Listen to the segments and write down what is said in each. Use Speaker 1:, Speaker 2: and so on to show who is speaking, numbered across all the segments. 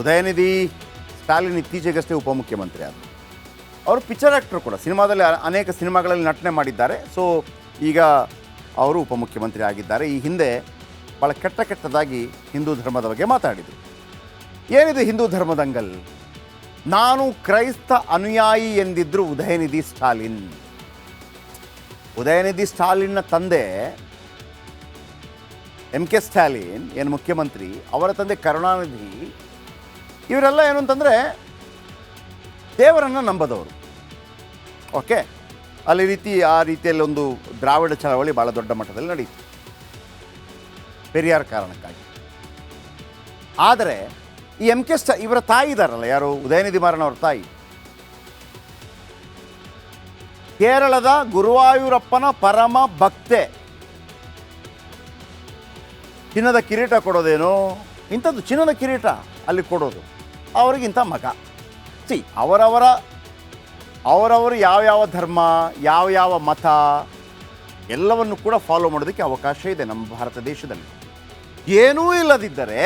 Speaker 1: ಉದಯನಿಧಿ ಸ್ಟಾಲಿನ್ ಇತ್ತೀಚೆಗಷ್ಟೇ ಉಪಮುಖ್ಯಮಂತ್ರಿ ಆದರು. ಅವರು ಪಿಕ್ಚರ್ ಆ್ಯಕ್ಟರ್ ಕೂಡ, ಸಿನಿಮಾದಲ್ಲಿ ಅನೇಕ ಸಿನಿಮಾಗಳಲ್ಲಿ ನಟನೆ ಮಾಡಿದ್ದಾರೆ. ಸೊ ಈಗ ಅವರು ಉಪಮುಖ್ಯಮಂತ್ರಿ ಆಗಿದ್ದಾರೆ. ಈ ಹಿಂದೆ ಭಾಳ ಕೆಟ್ಟ ಕೆಟ್ಟದಾಗಿ ಹಿಂದೂ ಧರ್ಮದ ಬಗ್ಗೆ ಮಾತಾಡಿದರು. ಏನಿದೆ ಹಿಂದೂ ಧರ್ಮದಂಗಲ್ ನಾನು ಕ್ರೈಸ್ತ ಅನುಯಾಯಿ ಎಂದಿದ್ದರು ಉದಯನಿಧಿ ಸ್ಟಾಲಿನ್. ಉದಯನಿಧಿ ಸ್ಟಾಲಿನ್ನ ತಂದೆ ಎಂ ಕೆ ಸ್ಟಾಲಿನ್, ಏನು ಮುಖ್ಯಮಂತ್ರಿ, ಅವರ ತಂದೆ ಕರುಣಾನಿಧಿ ಇವರೆಲ್ಲ ಏನು ಅಂತಂದರೆ ದೇವರನ್ನು ನಂಬದವರು. ಓಕೆ? ಅಲ್ಲಿ ರೀತಿ ಆ ರೀತಿಯಲ್ಲಿ ಒಂದು ದ್ರಾವಿಡ ಚಳವಳಿ ಭಾಳ ದೊಡ್ಡ ಮಟ್ಟದಲ್ಲಿ ನಡೆಯಿತು ಪೆರಿಯಾರ್ ಕಾರಣಕ್ಕಾಗಿ. ಆದರೆ ಈ ಎಂ ಕೆ ಸ್ಟಾ, ಇವರ ತಾಯಿ ಇದ್ದಾರಲ್ಲ ಯಾರು? ಉದಯನಿಧಿ ಮಾರನ್ ಅವರ ತಾಯಿ. ಕೇರಳದ ಗುರುವಾಯೂರಪ್ಪನ ಪರಮ ಭಕ್ತೆ. ಚಿನ್ನದ ಕಿರೀಟ ಕೊಡೋದೇನು? ಇಂಥದ್ದು ಚಿನ್ನದ ಕಿರೀಟ. ಅಲ್ಲಿ ಕೊಡೋದು. ಅವರಿಗಿಂತ ಮಗ. ಸಿ ಅವರವರ, ಅವರವರು ಯಾವ್ಯಾವ ಧರ್ಮ, ಯಾವ ಯಾವ ಮತ, ಎಲ್ಲವನ್ನು ಕೂಡ ಫಾಲೋ ಮಾಡೋದಕ್ಕೆ ಅವಕಾಶ ಇದೆ ನಮ್ಮ ಭಾರತ ದೇಶದಲ್ಲಿ. ಏನೂ ಇಲ್ಲದಿದ್ದರೆ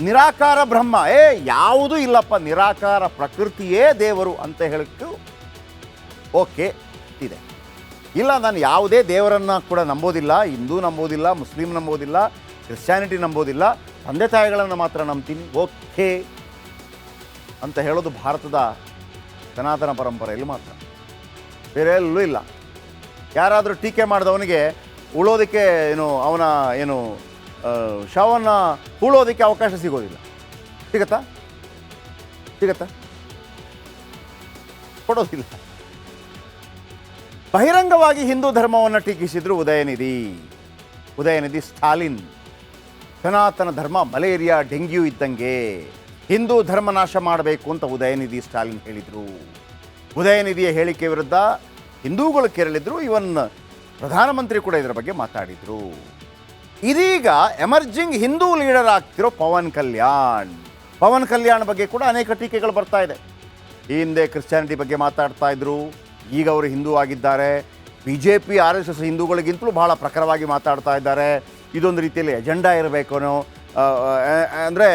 Speaker 1: ನಿರಾಕಾರ ಬ್ರಹ್ಮ, ಏ, ಯಾವುದೂ ಇಲ್ಲಪ್ಪ, ನಿರಾಕಾರ ಪ್ರಕೃತಿಯೇ ದೇವರು ಅಂತ ಹೇಳಕ್ಕೆ ಓಕೆ ಇದೆ. ಇಲ್ಲ, ನಾನು ಯಾವುದೇ ದೇವರನ್ನು ಕೂಡ ನಂಬೋದಿಲ್ಲ, ಹಿಂದೂ ನಂಬೋದಿಲ್ಲ, ಮುಸ್ಲಿಂ ನಂಬೋದಿಲ್ಲ ಕ್ರಿಶ್ಚಾನಿಟಿ ನಂಬೋದಿಲ್ಲ ತಂದೆ ತಾಯಿಗಳನ್ನು ಮಾತ್ರ ನಂಬ್ತೀನಿ. ಓಕೆ ಅಂತ ಹೇಳೋದು ಭಾರತದ ಸನಾತನ ಪರಂಪರೆಯಲ್ಲಿ ಮಾತ್ರ. ಬೇರೆ ಎಲ್ಲೂ ಇಲ್ಲ. ಯಾರಾದರೂ ಟೀಕೆ ಮಾಡಿದವನಿಗೆ ಉಳೋದಕ್ಕೆ ಏನು, ಅವನ ಏನು ಶವನ್ನು ಹೂಳೋದಕ್ಕೆ ಅವಕಾಶ ಸಿಗೋದಿಲ್ಲ. ಸಿಗತ್ತಾ? ಸಿಗತ್ತಾ? ಕೊಡೋದಿಲ್ಲ. ಬಹಿರಂಗವಾಗಿ ಹಿಂದೂ ಧರ್ಮವನ್ನು ಟೀಕಿಸಿದ್ರು ಉದಯನಿಧಿ. ಉದಯನಿಧಿ ಸ್ಟಾಲಿನ್. ಸನಾತನ ಧರ್ಮ ಮಲೇರಿಯಾ, ಡೆಂಗ್ಯೂ ಇದ್ದಂಗೆ ಹಿಂದೂ ಧರ್ಮ ನಾಶ ಮಾಡಬೇಕು ಅಂತ ಉದಯನಿಧಿ ಸ್ಟಾಲಿನ್ ಹೇಳಿದರು. ಉದಯನಿಧಿಯ ಹೇಳಿಕೆ ವಿರುದ್ಧ ಹಿಂದೂಗಳು ಕೆರಳಿದ್ರು ಇವನ್ ಪ್ರಧಾನಮಂತ್ರಿ ಕೂಡ ಇದರ ಬಗ್ಗೆ ಮಾತಾಡಿದರು. ಇದೀಗ ಎಮರ್ಜಿಂಗ್ ಹಿಂದೂ ಲೀಡರ್ ಆಗ್ತಿರೋ ಪವನ್ ಕಲ್ಯಾಣ್. ಪವನ್ ಕಲ್ಯಾಣ್ ಬಗ್ಗೆ ಕೂಡ ಅನೇಕ ಟೀಕೆಗಳು ಬರ್ತಾ ಇದೆ. ಈ ಹಿಂದೆ ಕ್ರಿಶ್ಚಿಯಾನಿಟಿ ಬಗ್ಗೆ ಮಾತಾಡ್ತಾ ಇದ್ರು. ಈಗ ಅವರು ಹಿಂದೂ ಆಗಿದ್ದಾರೆ. B J P R S S ಹಿಂದೂಗಳಿಗಿಂತಲೂ ಬಹಳ ಪ್ರಖರವಾಗಿ ಮಾತಾಡ್ತಾ ಇದ್ದಾರೆ. ಇದೊಂದು ರೀತಿಯಲ್ಲಿ ಅಜೆಂಡಾ ಇರಬೇಕೋ ಅಂದರೆ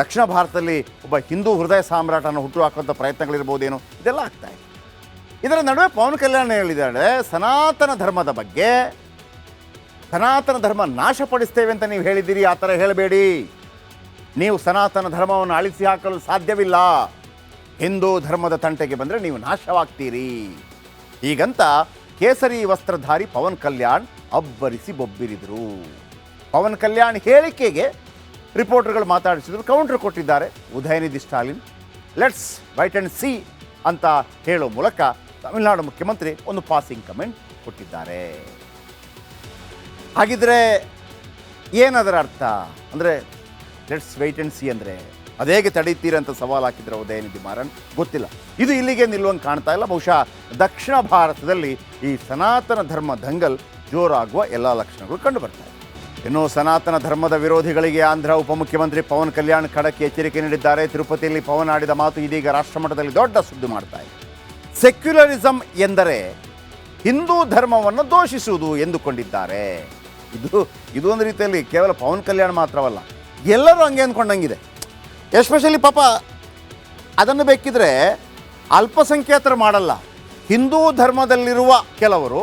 Speaker 1: ದಕ್ಷಿಣ ಭಾರತದಲ್ಲಿ ಒಬ್ಬ ಹಿಂದೂ ಹೃದಯ ಸಾಮ್ರಾಟನ ಹುಟ್ಟು ಹಾಕುವಂಥ ಪ್ರಯತ್ನಗಳಿರ್ಬೋದೇನೋ, ಇದೆಲ್ಲ ಆಗ್ತಾ ಇದೆ. ಇದರ ನಡುವೆ ಪವನ್ ಕಲ್ಯಾಣ್ ಹೇಳಿದ್ದಾರೆ ಸನಾತನ ಧರ್ಮದ ಬಗ್ಗೆ, ಸನಾತನ ಧರ್ಮ ನಾಶಪಡಿಸ್ತೇವೆ ಅಂತ ನೀವು ಹೇಳಿದ್ದೀರಿ, ಆ ಥರ ಹೇಳಬೇಡಿ. ನೀವು ಸನಾತನ ಧರ್ಮವನ್ನು ಅಳಿಸಿ ಹಾಕಲು ಸಾಧ್ಯವಿಲ್ಲ. ಹಿಂದೂ ಧರ್ಮದ ತಂಟೆಗೆ ಬಂದರೆ ನೀವು ನಾಶವಾಗ್ತೀರಿ. ಹೀಗಂತ ಕೇಸರಿ ವಸ್ತ್ರಧಾರಿ ಪವನ್ ಕಲ್ಯಾಣ್ ಅಬ್ಬರಿಸಿ ಬೊಬ್ಬಿರಿದರು. ಪವನ್ ಕಲ್ಯಾಣ್ ಹೇಳಿಕೆಗೆ ರಿಪೋರ್ಟರ್ಗಳು ಮಾತಾಡಿಸಿದ್ರು, ಕೌಂಟರ್ ಕೊಟ್ಟಿದ್ದಾರೆ. Udhayanidhi Stalin, let's wait and see ಅಂತ ಹೇಳೋ ಮೂಲಕ ತಮಿಳುನಾಡು ಮುಖ್ಯಮಂತ್ರಿ ಒಂದು ಪಾಸಿಂಗ್ ಕಮೆಂಟ್ ಕೊಟ್ಟಿದ್ದಾರೆ. ಹಾಗಿದ್ರೆ ಏನದರ ಅರ್ಥ? ಅಂದರೆ ಲೆಟ್ಸ್ ವೈಟ್ ಆ್ಯಂಡ್ ಸಿ ಅಂದರೆ ಅದೇಗೆ ಅಂತ ಸವಾಲು ಹಾಕಿದ್ರೆ ಉದಯನಿಧಿ ಮಾರನ್? ಗೊತ್ತಿಲ್ಲ. ಇದು ಇಲ್ಲಿಗೆ ನಿಲ್ಲುವಂಗೆ ಕಾಣ್ತಾ ಇಲ್ಲ. ಬಹುಶಃ ದಕ್ಷಿಣ ಭಾರತದಲ್ಲಿ ಈ ಸನಾತನ ಧರ್ಮ ದಂಗಲ್ ಜೋರಾಗುವ ಎಲ್ಲ ಲಕ್ಷಣಗಳು ಕಂಡು ಬರ್ತಾ ಇದೆ. ಇನ್ನು ಸನಾತನ ಧರ್ಮದ ವಿರೋಧಿಗಳಿಗೆ ಆಂಧ್ರ ಉಪಮುಖ್ಯಮಂತ್ರಿ ಪವನ್ ಕಲ್ಯಾಣ್ ಖಡಕ್ ಎಚ್ಚರಿಕೆ ನೀಡಿದ್ದಾರೆ. ತಿರುಪತಿಯಲ್ಲಿ ಪವನ್ ಆಡಿದ ಮಾತು ಇದೀಗ ರಾಷ್ಟ್ರಮಟ್ಟದಲ್ಲಿ ದೊಡ್ಡ ಸುದ್ದಿ ಮಾಡ್ತಾ ಇದೆ. ಸೆಕ್ಯುಲರಿಸಂ ಎಂದರೆ ಹಿಂದೂ ಧರ್ಮವನ್ನು ದೋಷಿಸುವುದು ಎಂದುಕೊಂಡಿದ್ದಾರೆ. ಇದು ಇದು ಒಂದು ರೀತಿಯಲ್ಲಿ ಕೇವಲ ಪವನ್ ಕಲ್ಯಾಣ್ ಮಾತ್ರವಲ್ಲ, ಎಲ್ಲರೂ ಹಂಗೆ ಅಂದ್ಕೊಂಡಂಗಿದೆ. ಎಸ್ಪೆಷಲಿ ಪಾಪ, ಅದನ್ನು ಬೇಕಿದ್ರೆ ಅಲ್ಪಸಂಖ್ಯಾತರು ಮಾಡಲ್ಲ. ಹಿಂದೂ ಧರ್ಮದಲ್ಲಿರುವ ಕೆಲವರು,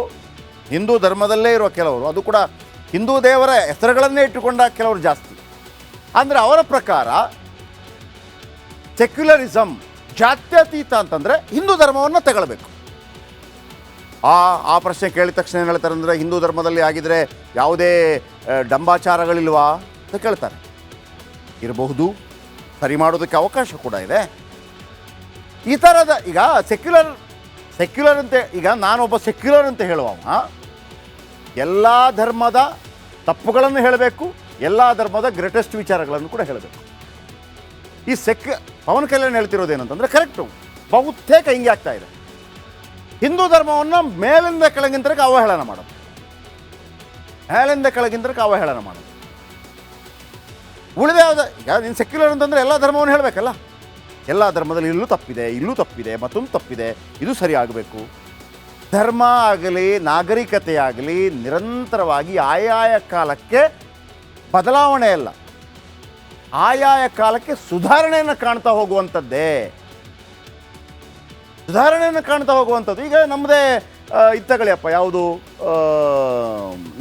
Speaker 1: ಹಿಂದೂ ಧರ್ಮದಲ್ಲೇ ಇರುವ ಕೆಲವರು, ಅದು ಕೂಡ ಹಿಂದೂ ದೇವರ ಹೆಸರುಗಳನ್ನೇ ಇಟ್ಟುಕೊಂಡ ಕೆಲವರು ಜಾಸ್ತಿ. ಅಂದರೆ ಅವರ ಪ್ರಕಾರ ಸೆಕ್ಯುಲರಿಸಮ್ ಜಾತ್ಯತೀತ ಅಂತಂದರೆ ಹಿಂದೂ ಧರ್ಮವನ್ನು ತಗೊಳ್ಬೇಕು. ಆ ಆ ಪ್ರಶ್ನೆ ಕೇಳಿದ ತಕ್ಷಣ ಏನು ಹೇಳ್ತಾರೆ ಅಂದರೆ, ಹಿಂದೂ ಧರ್ಮದಲ್ಲಿ ಆಗಿದ್ರೆ ಯಾವುದೇ ಡಂಬಾಚಾರಗಳಿಲ್ವಾ ಅಂತ ಕೇಳ್ತಾರೆ. ಇರಬಹುದು. ಸರಿ ಮಾಡೋದಕ್ಕೆ ಅವಕಾಶ ಕೂಡ ಇದೆ. ಈ ಥರದ ಈಗ ಸೆಕ್ಯುಲರ್ ಸೆಕ್ಯುಲರ್ ಅಂತ, ಈಗ ನಾನೊಬ್ಬ ಸೆಕ್ಯುಲರ್ ಅಂತ ಹೇಳುವವ. ಎಲ್ಲ ಧರ್ಮದ ತಪ್ಪುಗಳನ್ನು ಹೇಳಬೇಕು, ಎಲ್ಲ ಧರ್ಮದ ಗ್ರೇಟೆಸ್ಟ್ ವಿಚಾರಗಳನ್ನು ಕೂಡ ಹೇಳಬೇಕು. ಈ ಸೆಕ್ ಪವನ್ ಕಲ್ಯಾಣ್ ಹೇಳ್ತಿರೋದೇನಂತಂದರೆ ಕರೆಕ್ಟು ಬಹುತೇಕ ಹಿಂಗೆ ಆಗ್ತಾ ಇದೆ. ಹಿಂದೂ ಧರ್ಮವನ್ನು ಮೇಲಿಂದ ಕೆಳಗಿಂತರಕ್ಕೆ ಅವಹೇಳನ ಮಾಡೋದು. ಮೇಲಿಂದ ಕೆಳಗಿಂತರಕ್ಕೆ ಅವಹೇಳನ ಮಾಡೋದು. ಉಳಿದ ಯಾವುದು ಈಗ ನೀನು ಸೆಕ್ಯುಲರ್ ಅಂತಂದರೆ ಎಲ್ಲ ಧರ್ಮವನ್ನು ಹೇಳಬೇಕಲ್ಲ? ಎಲ್ಲ ಧರ್ಮದಲ್ಲಿ ಇಲ್ಲೂ ತಪ್ಪಿದೆ ಇಲ್ಲೂ ತಪ್ಪಿದೆ, ಮತ್ತೊಂದು ತಪ್ಪಿದೆ, ಇದು ಸರಿ ಆಗಬೇಕು ಧರ್ಮ ಆಗಲಿ, ನಾಗರಿಕತೆ ಆಗಲಿ, ನಿರಂತರವಾಗಿ ಆಯಾಯ ಕಾಲಕ್ಕೆ ಬದಲಾವಣೆ ಅಲ್ಲ. ಆಯಾಯ ಕಾಲಕ್ಕೆ ಸುಧಾರಣೆಯನ್ನು ಕಾಣ್ತಾ ಹೋಗುವಂಥದ್ದೇ. ಸುಧಾರಣೆಯನ್ನು ಕಾಣ್ತಾ ಹೋಗುವಂಥದ್ದು. ಈಗ ನಮ್ಮದೇ ಇತ್ತಗಳಿಯಪ್ಪ ಯಾವುದು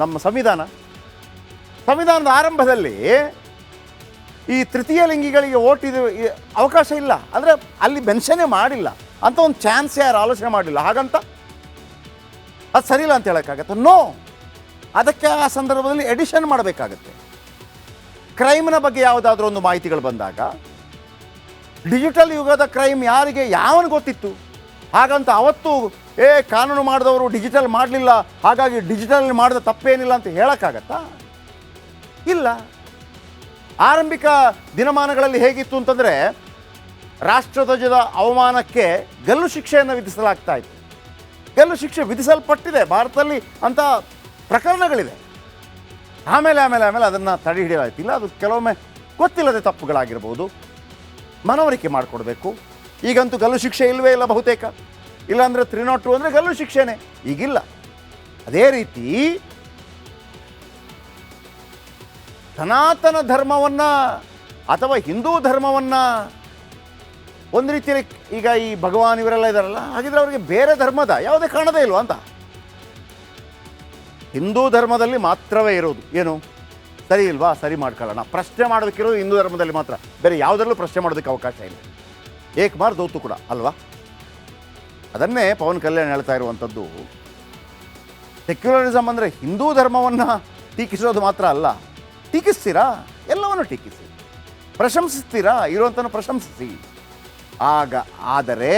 Speaker 1: ನಮ್ಮ ಸಂವಿಧಾನ. ಸಂವಿಧಾನದ ಆರಂಭದಲ್ಲಿ ಈ ತೃತೀಯ ಲಿಂಗಿಗಳಿಗೆ ಓಟ್ ಅವಕಾಶ ಇಲ್ಲ. ಅಂದರೆ ಅಲ್ಲಿ ಮೆನ್ಷನೇ ಮಾಡಿಲ್ಲ. ಅಂತ ಒಂದು ಚಾನ್ಸ್ ಯಾರು ಆಲೋಚನೆ ಮಾಡಿಲ್ಲ. ಹಾಗಂತ? ಅದು ಸರಿ ಇಲ್ಲ ಅಂತ ಹೇಳೋಕ್ಕಾಗತ್ತೆ? ನೋ ಅದಕ್ಕೆ ಆ ಸಂದರ್ಭದಲ್ಲಿ ಎಡಿಷನ್ ಮಾಡಬೇಕಾಗತ್ತೆ. ಕ್ರೈಮ್ನ ಬಗ್ಗೆ ಯಾವುದಾದ್ರೂ ಒಂದು ಮಾಹಿತಿಗಳು ಬಂದಾಗ ಡಿಜಿಟಲ್ ಯುಗದ ಕ್ರೈಮ್ ಯಾರಿಗೆ ಯಾವನು ಗೊತ್ತಿತ್ತು? ಹಾಗಂತ ಅವತ್ತು, ಏ, ಕಾನೂನು ಮಾಡಿದವರು ಡಿಜಿಟಲ್ ಮಾಡಲಿಲ್ಲ. ಹಾಗಾಗಿ ಡಿಜಿಟಲ್ ಮಾಡಿದ ತಪ್ಪೇನಿಲ್ಲ ಅಂತ ಹೇಳೋಕ್ಕಾಗತ್ತಾ? ಇಲ್ಲ. ಆರಂಭಿಕ ದಿನಮಾನಗಳಲ್ಲಿ ಹೇಗಿತ್ತು ಅಂತಂದರೆ ರಾಷ್ಟ್ರಧ್ವಜದ ಅವಮಾನಕ್ಕೆ ಗಲ್ಲು ಶಿಕ್ಷೆಯನ್ನು ವಿಧಿಸಲಾಗ್ತಾ ಇತ್ತು. ಗಲ್ಲು ಶಿಕ್ಷೆ ವಿಧಿಸಲ್ಪಟ್ಟಿದೆ. ಭಾರತದಲ್ಲಿ ಅಂತ ಪ್ರಕರಣಗಳಿದೆ. ಆಮೇಲೆ ಆಮೇಲೆ ಆಮೇಲೆ ಅದನ್ನು ತಡೆ ಹಿಡಿಯಲಾಯ್ತು. ಇಲ್ಲ, ಅದು ಕೆಲವೊಮ್ಮೆ ಗೊತ್ತಿಲ್ಲದೆ ತಪ್ಪುಗಳಾಗಿರ್ಬೋದು. ಮನವರಿಕೆ ಮಾಡಿಕೊಡ್ಬೇಕು. ಈಗಂತೂ ಗಲ್ಲು ಶಿಕ್ಷೆ ಇಲ್ಲವೇ ಇಲ್ಲ ಬಹುತೇಕ. ಇಲ್ಲಾಂದರೆ ತ್ರಿನಾಟ್ ಟು ಅಂದರೆ ಗಲ್ಲು ಶಿಕ್ಷೆನೇ. ಈಗಿಲ್ಲ. ಅದೇ ರೀತಿ ಸನಾತನ ಧರ್ಮವನ್ನು ಅಥವಾ ಹಿಂದೂ ಧರ್ಮವನ್ನು ಒಂದು ರೀತಿಯಲ್ಲಿ ಈಗ ಈ ಭಗವಾನ್ ಇವರೆಲ್ಲ ಇದ್ದಾರಲ್ಲ ಹಾಗಿದ್ರೆ ಅವರಿಗೆ ಬೇರೆ ಧರ್ಮದ ಯಾವುದೇ ಕಾಣದೇ ಇಲ್ವಾ ಅಂತ? ಹಿಂದೂ ಧರ್ಮದಲ್ಲಿ ಮಾತ್ರವೇ ಇರೋದು. ಏನು? ಸರಿ ಇಲ್ವಾ? ಸರಿ ಮಾಡ್ಕೊಳ್ಳೋಣ. ಪ್ರಶ್ನೆ ಮಾಡೋದಕ್ಕಿರೋದು ಹಿಂದೂ ಧರ್ಮದಲ್ಲಿ ಮಾತ್ರ. ಬೇರೆ ಯಾವುದರಲ್ಲೂ ಪ್ರಶ್ನೆ ಮಾಡೋದಕ್ಕೆ ಅವಕಾಶ ಇಲ್ಲ. ಏಕಮಾರ್ ದೌತು ಕೂಡ, ಅಲ್ವಾ? ಅದನ್ನೇ ಪವನ್ ಕಲ್ಯಾಣ್ ಹೇಳ್ತಾ ಇರುವಂಥದ್ದು. ಸೆಕ್ಯುಲರಿಸಮ್ ಅಂದರೆ ಹಿಂದೂ ಧರ್ಮವನ್ನು ಟೀಕಿಸೋದು ಮಾತ್ರ ಅಲ್ಲ. ಟೀಕಿಸ್ತೀರಾ? ಎಲ್ಲವನ್ನು ಟೀಕಿಸಿ. ಪ್ರಶಂಸಿಸ್ತೀರಾ? ಇರುವಂಥನ್ನು ಪ್ರಶಂಸಿಸಿ. ಆಗ ಆದರೆ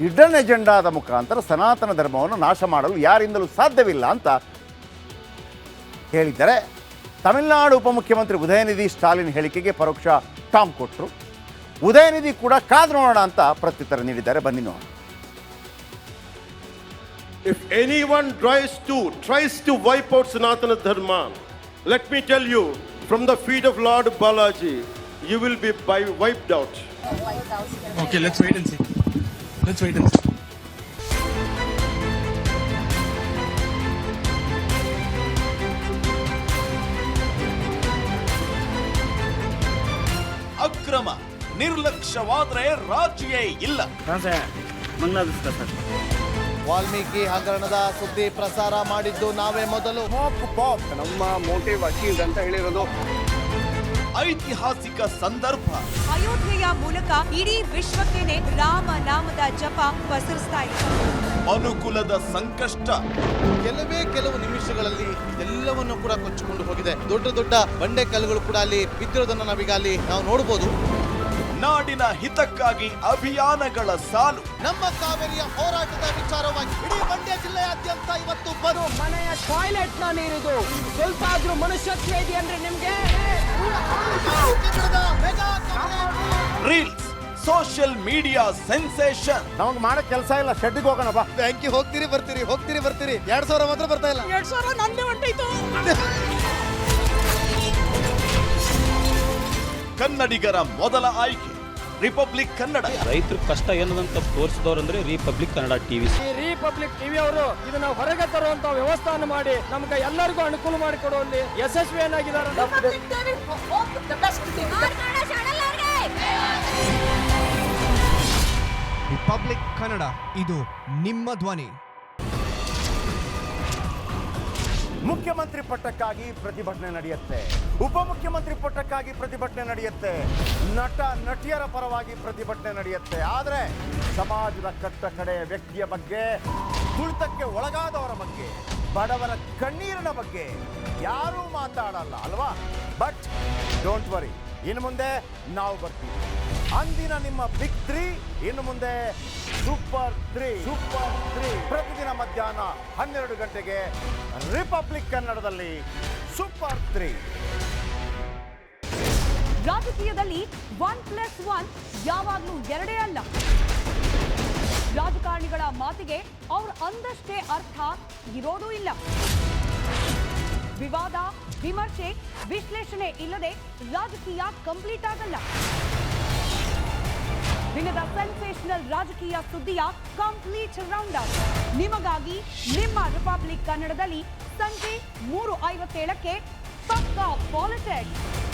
Speaker 1: ಹಿಡನ್ ಎಜೆಂಡಾದ ಮುಖಾಂತರ ಸನಾತನ ಧರ್ಮವನ್ನು ನಾಶ ಮಾಡಲು ಯಾರಿಂದಲೂ ಸಾಧ್ಯವಿಲ್ಲ ಅಂತ ಹೇಳಿದ್ದಾರೆ ತಮಿಳುನಾಡು ಉಪಮುಖ್ಯಮಂತ್ರಿ ಉದಯನಿಧಿ ಸ್ಟಾಲಿನ್ ಹೇಳಿಕೆಗೆ ಪರೋಕ್ಷ ಟಾಮ್ ಕೊಟ್ಟರು ಉದಯನಿಧಿ ಕೂಡ ಕಾದು ನೋಡೋಣ ಅಂತ ಪ್ರತ್ಯುತ್ತರ ನೀಡಿದ್ದಾರೆ. ಬನ್ನಿ ನೋಡೋಣ.
Speaker 2: If anyone tries to tries to wipe out Sanatana Dharma, let me tell you, from the feet of Lord Balaji, you will be by, wiped out.
Speaker 3: Okay, let's wait and see. Let's wait and see.
Speaker 4: ಅಕ್ರಮ ನಿರ್ಲಕ್ಷ್ಯವಾದ್ರೆ ರಾಜಿಯೇ ಇಲ್ಲ
Speaker 5: ವಾಲ್ಮೀಕಿ ಹಗರಣದ ಸುದ್ದಿ ಪ್ರಸಾರ ಮಾಡಿದ್ದು ನಾವೇ ಮೊದಲು.
Speaker 6: ನಮ್ಮ motive achieve ಅಂತ ಹೇಳಿರೋದು.
Speaker 4: ಐತಿಹಾಸಿಕ ಸಂದರ್ಭ.
Speaker 7: ಅಯೋಧ್ಯೆಯ ಮೂಲಕ ಇಡೀ ವಿಶ್ವಕ್ಕೇನೆ ರಾಮ ನಾಮದ ಜಪ ಪಸರಿಸ್ತಾ ಇದೆ.
Speaker 4: ಅನುಕೂಲದ ಸಂಕಷ್ಟ.
Speaker 5: ಕೆಲವೇ ಕೆಲವು ನಿಮಿಷಗಳಲ್ಲಿ ಎಲ್ಲವನ್ನು ಕೂಡ ಕೊಚ್ಚಿಕೊಂಡು ಹೋಗಿದೆ. ದೊಡ್ಡ ದೊಡ್ಡ ಬಂಡೆ ಕಲ್ಲುಗಳು ಕೂಡ ಅಲ್ಲಿ ಬಿದ್ದಿರೋದನ್ನ ನಾವೀಗ ಅಲ್ಲಿ ನಾವು ನೋಡಬಹುದು
Speaker 4: ನಾಡಿನ ಹಿತಕ್ಕಾಗಿ ಅಭಿಯಾನಗಳ ಸಾಲು.
Speaker 5: ನಮ್ಮ ಕಾವೇರಿಯ ಹೋರಾಟದ ವಿಚಾರವಾಗಿ ಇಡೀ ಮಂಡ್ಯ ಜಿಲ್ಲೆಯಾದ್ಯಂತ ಇವತ್ತು ಬರು
Speaker 8: ಮನೆಯ ಟಾಯ್ಲೆಟ್ನ ನೀರಿದು. ಸ್ವಲ್ಪ ಆದ್ರೂ ಮನುಷ್ಯತ್ವ ಇದೆ ಅಂದ್ರೆ ನಿಮ್ಗೆ?
Speaker 5: ಕನ್ನಡದ mega coverage.
Speaker 4: Reels social media sensation
Speaker 1: ನಮಗೆ ಮಾಡೋ ಕೆಲಸ ಇಲ್ಲ ಶೆಡ್ಗೆ ಹೋಗೋಣ ಬಾ.
Speaker 5: ಬ್ಯಾಂಕಿ ಹೋಗ್ತೀರಿ ಬರ್ತೀರಿ ಹೋಗ್ತೀರಿ ಬರ್ತೀರಿ. ಎರಡ್ ಸಾವಿರ ಮಾತ್ರ ಬರ್ತಾ ಇಲ್ಲ.
Speaker 8: ಎರಡ್ ಸಾವಿರ ನಂದೇ ಹೊಂಟೈತು
Speaker 4: ಕನ್ನಡಿಗರ ಮೊದಲ ಆಯ್ಕೆ. ರಿಪಬ್ಲಿಕ್ ಕನ್ನಡ.
Speaker 9: ರೈತರ ಕಷ್ಟ ಏನದಂತ ತೋರಿಸಿದವ್ರಂದ್ರೆ ರಿಪಬ್ಲಿಕ್ ಕನ್ನಡ ಟಿವಿ.
Speaker 8: ಈ ರಿಪಬ್ಲಿಕ್ ಟಿವಿ ಅವರು ಇದನ್ನ ಹೊರಗೆ ತರುವಂತ ವ್ಯವಸ್ಥೆಯನ್ನು ಮಾಡಿ ನಮ್ಗೆ ಎಲ್ಲರಿಗೂ ಅನುಕೂಲ ಮಾಡಿಕೊಡುವಲ್ಲಿ ಯಶಸ್ವಿಯನ್ನಾಗಿದ್ದಾರೆ
Speaker 10: ರಿಪಬ್ಲಿಕ್ ಕನ್ನಡ ಇದು ನಿಮ್ಮ ಧ್ವನಿ.
Speaker 1: ಮುಖ್ಯಮಂತ್ರಿ ಪಟ್ಟಕ್ಕಾಗಿ ಪ್ರತಿಭಟನೆ ನಡೆಯುತ್ತೆ. ಉಪಮುಖ್ಯಮಂತ್ರಿ ಪಟ್ಟಕ್ಕಾಗಿ ಪ್ರತಿಭಟನೆ ನಡೆಯುತ್ತೆ. ನಟ, ನಟಿಯರ ಪರವಾಗಿ ಪ್ರತಿಭಟನೆ ನಡೆಯುತ್ತೆ. ಆದರೆ ಸಮಾಜದ ಕಟ್ಟ ಕಡೆ ವ್ಯಕ್ತಿಯ ಬಗ್ಗೆ, ತುಳಿತಕ್ಕೆ ಒಳಗಾದವರ ಬಗ್ಗೆ, ಬಡವರ ಕಣ್ಣೀರಿನ ಬಗ್ಗೆ ಯಾರೂ ಮಾತಾಡಲ್ಲ, ಅಲ್ವಾ? ಬಟ್ ಡೋಂಟ್ ವರಿ ಇನ್ನು ಮುಂದೆ ನಾವು ಬರ್ತೀವಿ. ಅಂದಿನ ನಿಮ್ಮ ಬಿಗ್ ತ್ರೀ ಇನ್ನು ಮುಂದೆ ಸೂಪರ್ ತ್ರೀ ಸೂಪರ್ ತ್ರೀ ಪ್ರತಿದಿನ ಮಧ್ಯಾಹ್ನ ಹನ್ನೆರಡು ಗಂಟೆಗೆ ರಿಪಬ್ಲಿಕ್ ಕನ್ನಡದಲ್ಲಿ ಸೂಪರ್ ತ್ರೀ
Speaker 7: ರಾಜಕೀಯದಲ್ಲಿ ಒನ್ ಪ್ಲಸ್ ಒನ್ ಯಾವಾಗಲೂ ಎರಡೇ ಅಲ್ಲ. ರಾಜಕಾರಣಿಗಳ ಮಾತಿಗೆ ಅವ್ರ ಅಂದಷ್ಟೇ ಅರ್ಥ ಇರೋದೂ ಇಲ್ಲ. ವಿವಾದ, ವಿಮರ್ಶೆ, ವಿಶ್ಲೇಷಣೆ ಇಲ್ಲದೆ ರಾಜಕೀಯ ಕಂಪ್ಲೀಟ್ ಆಗಲ್ಲ. ದಿನದ ಸೆನ್ಸೇಷನಲ್ ರಾಜಕೀಯ ಸುದ್ದಿಯ ಕಂಪ್ಲೀಟ್ ರೌಂಡ್ ಅಪ್ ನಿಮಗಾಗಿ ನಿಮ್ಮ ರಿಪಬ್ಲಿಕ್ ಕನ್ನಡದಲ್ಲಿ ಸಂಜೆ ಮೂರು ಐವತ್ತೇಳಕ್ಕೆ ಪಕ್ಕಾ ಪಾಲಿಟಿಕ್ಸ್